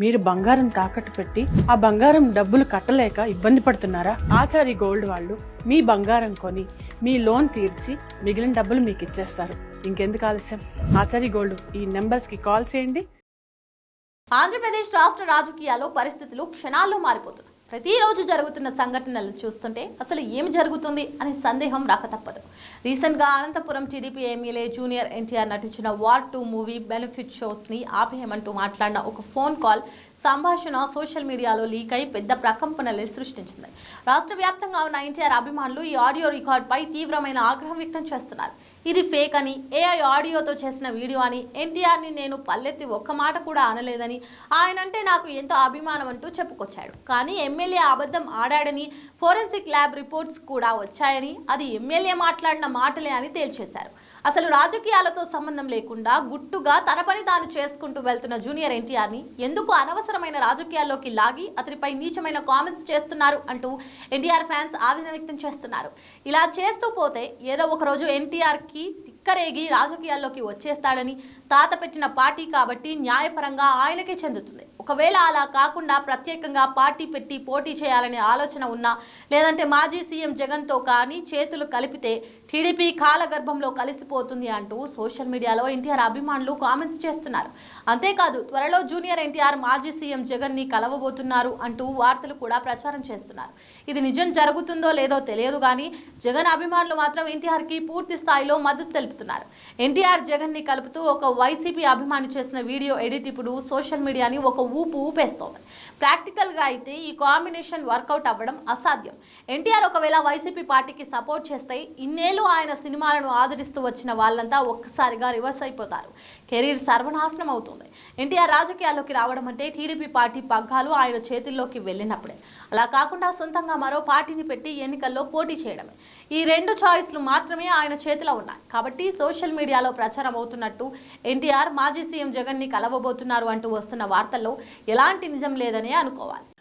మీరు బంగారం తాకట్టు పెట్టి ఆ బంగారం డబ్బులు కట్టలేక ఇబ్బంది పడుతున్నారా? ఆచారి గోల్డ్ వాళ్ళు మీ బంగారం కొని మీ లోన్ తీర్చి మిగిలిన డబ్బులు మీకు ఇచ్చేస్తారు. ఇంకెందుకు ఆలస్యం? ఆచారి గోల్డ్ ఈ నెంబర్స్కి కాల్ చేయండి. ఆంధ్రప్రదేశ్ రాష్ట్ర రాజకీయాల్లో పరిస్థితులు క్షణాల్లో మారిపోతున్నాయి. ప్రతిరోజు జరుగుతున్న సంఘటనలు చూస్తుంటే అసలు ఏమి జరుగుతుంది అనే సందేహం రాక తప్పదు. రీసెంట్గా Anantapuram TDP MLA junior NTR నటించిన వార్ టూ మూవీ బెనిఫిట్ షోస్ని ఆపేయమంటూ మాట్లాడిన ఒక ఫోన్ కాల్ సంభాషణ సోషల్ మీడియాలో లీక్ అయి పెద్ద ప్రకంపనలు సృష్టించింది. రాష్ట్ర వ్యాప్తంగా ఉన్న ఎన్టీఆర్ అభిమానులు ఈ ఆడియో రికార్డ్పై తీవ్రమైన ఆగ్రహం వ్యక్తం చేస్తున్నారు. ఇది ఫేక్ అని ఏఐ ఆడియోతో చేసిన వీడియో అని ఎన్టీఆర్ని నేను పల్లెత్తి ఒక్క మాట కూడా అనలేదని ఆయనంటే నాకు ఎంతో అభిమానం అంటూ చెప్పుకొచ్చాడు. కానీ ఎమ్మెల్యే అబద్ధం ఆడాడని ఫోరెన్సిక్ ల్యాబ్ రిపోర్ట్స్ కూడా వచ్చాయని అది ఎమ్మెల్యే మాట్లాడిన మాటలే అని తేల్చేశారు. అసలు రాజకీయాలతో సంబంధం లేకుండా గుట్టుగా తన పని తాను చేసుకుంటూ వెళ్తున్న జూనియర్ ఎన్టీఆర్ని ఎందుకు అనవసరమైన రాజకీయాల్లోకి లాగి అతనిపై నీచమైన కామెంట్స్ చేస్తున్నారు అంటూ ఎన్టీఆర్ ఫ్యాన్స్ ఆవేదన వ్యక్తం చేస్తున్నారు. ఇలా చేస్తూ పోతే ఏదో ఒక రోజు ఎన్టీఆర్కి తిక్కరేగి రాజకీయాల్లోకి వచ్చేస్తాడని తాత పెట్టిన పార్టీ కాబట్టి న్యాయపరంగా ఆయనకే చెందుతుంది. ఒకవేళ అలా కాకుండా ప్రత్యేకంగా పార్టీ పెట్టి పోటీ చేయాలనే ఆలోచన ఉన్నా లేదంటే మాజీ సీఎం జగన్తో కానీ చేతులు కలిపితే టీడీపీ కాలగర్భంలో కలిసి కలిసిపోతుంది అంటూ సోషల్ మీడియాలో ఎన్టీఆర్ అభిమానులు కామెంట్స్ చేస్తున్నారు. అంతేకాదు త్వరలో జూనియర్ ఎన్టీఆర్ మాజీ సీఎం జగన్ని కలవబోతున్నారు అంటూ వార్తలు కూడా ప్రచారం చేస్తున్నారు. ఇది నిజం జరుగుతుందో లేదో తెలియదు కానీ జగన్ అభిమానులు మాత్రం ఎన్టీఆర్కి పూర్తి స్థాయిలో మద్దతు తెలుపుతున్నారు. ఎన్టీఆర్ జగన్ని కలుపుతూ ఒక వైసీపీ అభిమాని చేసిన వీడియో ఎడిట్ ఇప్పుడు సోషల్ మీడియాని ఒక ఊపు ఊపేస్తోంది. ప్రాక్టికల్గా అయితే ఈ కాంబినేషన్ వర్కౌట్ అవ్వడం అసాధ్యం. ఎన్టీఆర్ ఒకవేళ వైసీపీ పార్టీకి సపోర్ట్ చేస్తే ఇన్నేళ్ళు ఆయన సినిమాలను ఆదరిస్తూ వచ్చిన వాళ్ళంతా ఒక్కసారిగా రివర్స్ అయిపోతారు. కెరీర్ సర్వనాశనం అవుతుంది. ఎన్టీఆర్ రాజకీయాల్లోకి రావడం అంటే టీడీపీ పార్టీ పగ్గాలు ఆయన చేతుల్లోకి వెళ్ళినప్పుడే. అలా కాకుండా సొంతంగా మరో పార్టీని పెట్టి ఎన్నికల్లో పోటీ చేయడమే. ఈ రెండు చాయిస్లు మాత్రమే ఆయన చేతిలో ఉన్నాయి. కాబట్టి సోషల్ మీడియాలో ప్రచారం అవుతున్నట్టు ఎన్టీఆర్ మాజీ సీఎం జగన్ని కలవబోతున్నారు అంటూ వస్తున్న వార్తల్లో ఎలాంటి నిజం లేదనే అనుకోవాలి.